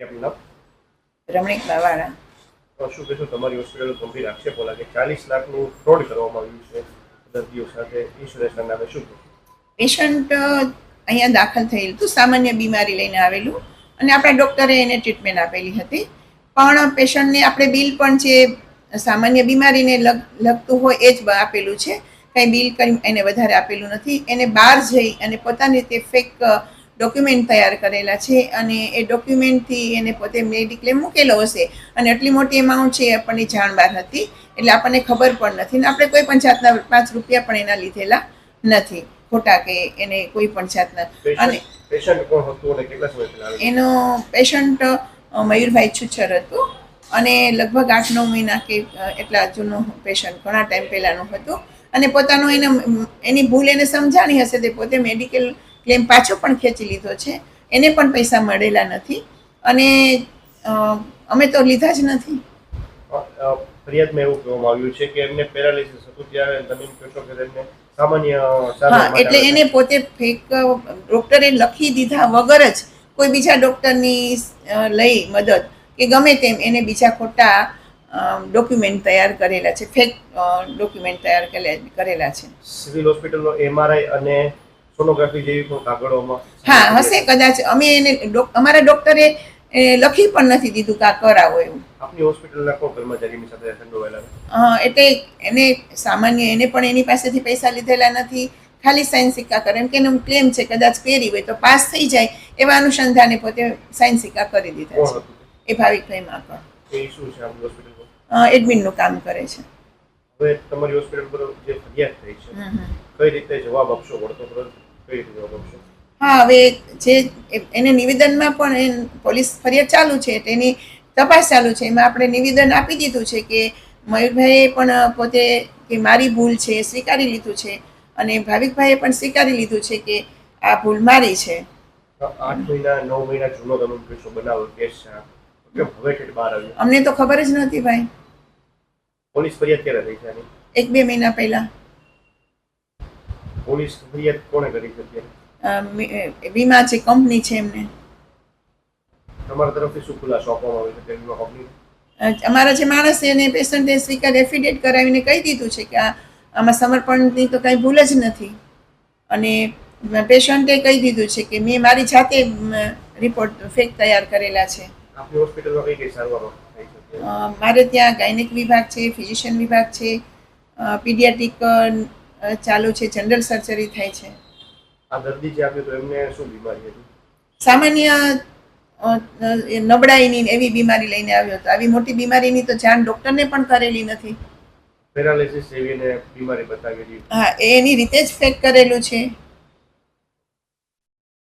આપનું નામ રમણીક બાવાળા શું કહેશો તમારી હોસ્પિટલ ગંભીર આક્ષેપો લાગે ચાલીસ લાખનું ફ્રોડ કરવામાં આવ્યું છે દર્દીઓ સાથે ઇન્સ્યોરન્સના નામે શું પેશન્ટ અહીંયા દાખલ થયેલું હતું સામાન્ય બીમારી લઈને આવેલું અને આપણા ડૉક્ટરે એને ટ્રીટમેન્ટ આપેલી હતી. પણ પેશન્ટને આપણે બિલ પણ જે સામાન્ય બીમારીને લગ લગતું હોય એ જ આપેલું છે. કંઈ બિલ કંઈ એને વધારે આપેલું નથી. એને બહાર જઈ અને પોતાની રીતે ફેક ડોક્યુમેન્ટ તૈયાર કરેલા છે અને એ ડોક્યુમેન્ટથી એને પોતે મેડિક્લેમ મૂકેલો હશે. અને આટલી મોટી એમાઉન્ટ છે એ આપણને જાણ બહાર હતી. એટલે આપણને ખબર પણ નથી ને આપણે કોઈ પણ જાતના પાંચ રૂપિયા પણ એના લીધેલા નથી. ખોટા કે એને કોઈ પણ જાતના. અને? એનો પેશન્ટ મયુરભાઈ છુચ્છર હતું. અને લગભગ આઠ નવ મહિના કે એટલા જૂનું પેશન્ટ ઘણા ટાઈમ પહેલાંનું હતું. અને પોતાનું એને એની ભૂલ એને સમજાણી હશે તે પોતે મેડિકલ ક્લેમ પાછો પણ ખેંચી લીધો છે. એને પણ પૈસા મળેલા નથી. અને અમે તો લીધા જ નથી. ફરિયાદમાં એવું કહેવામાં આવ્યું છે કે એમને પેરાલિસિસ હતું ત્યારે તમે કહો છો કે તેમને સામાન્ય હા એટલે એને પોતે ફેક ડોક્ટરે લખી દીધા વગર જ કોઈ બીજા ડૉક્ટરની લઈ મદદ કે ગમે તેમ એને બીજા ખોટા ડોક્યુમેન્ટ તૈયાર કરેલા છે. ફેક ડોક્યુમેન્ટ તૈયાર કરેલા છે. સિવિલ હોસ્પિટલનો એમઆરઆઈ અને સોનોગ્રાફી જેવી પણ કાગળોમાં. હા હશે કદાચ. અમે એને અમારા ડોક્ટરે લખી પણ નથી દીધું કે આ કરાવો એવું. આપની હોસ્પિટલના કોણ કર્મચારીની સાથે સંડોવાયેલા હા એટલે એને સામાન્ય એને પણ એની પાસેથી પૈસા લીધેલા નથી. ખાલી સાઇન સિક્કા કરે. એમ કે એનું ક્લેમ છે કદાચ પહેરી હોય તો પાસ થઈ જાય એવા અનુસંધાને પોતે સાઇન સિક્કા કરી દીધા છે. એ ભાવિકભાઈ ક્લેમ એ શું છે આપની હોસ્પિટલમાં? એડમિનનું કામ કરે છે. હવે તમારી હોસ્પિટલ પર જે ફરિયાદ થઈ છે. કઈ રીતે જવાબ આપશો? વળતો હા હવે જે એને નિવેદનમાં પણ એ પોલીસ ફરિયાદ ચાલુ છે એટલે એની તપાસ ચાલુ છે. એમાં આપણે નિવેદન આપી દીધું છે કે મયુરભાઈએ પણ પોતે કે મારી ભૂલ છે સ્વીકારી લીધું છે અને ભાવિકભાઈએ પણ સ્વીકારી લીધું છે કે આ ભૂલ મારી છે. આઠ મહિના નવ મહિના જૂનો તમે કહેશો બનાવો કેસ છે હવે ઠેઠ બહાર આવ્યો? અમને તો ખબર જ નથી ભાઈ. પોલીસ ફરિયાદ ક્યારે થઈ છે એક બે મહિના પહેલા. પોલીસ ફરિયાદ કોણે કરી અ, વીમા છે કંપની છે એમને. તમારા તરફથી શું ખુલાસો આપવામાં આવે છે વીમા કંપની અમારા જે માણસ છે એને પેશન્ટે સ્વીકાર એફિડેટ કરાવીને કહી દીધું છે કે આ આમાં સમર્પણની તો કાંઈ ભૂલ જ નથી. અને પેશન્ટે કહી દીધું છે કે મેં મારી જાતે રિપોર્ટ ફેક તૈયાર કરેલા છે. આપની હોસ્પિટલમાં કઈ કઈ સારવારો થઈ છે અત્યારે? અ, મારે ત્યાં ગાયનિક વિભાગ છે ફિઝિશિયન વિભાગ છે પીડિયાટ્રિક ચાલુ છે જનરલ સર્જરી થાય છે. આ દર્દી જે આવ્યો તો એમને શું બીમારી હતી? સામાન્ય નબળાઈની એવી બીમારી લઈને આવ્યો હતો. આવી મોટી બીમારીની તો જાણ ડૉક્ટરને પણ કરેલી નથી. પેરાલિસિસ એવીને બીમારી બતાવેલી. હા એની રીતે જ ફેક કરેલું છે.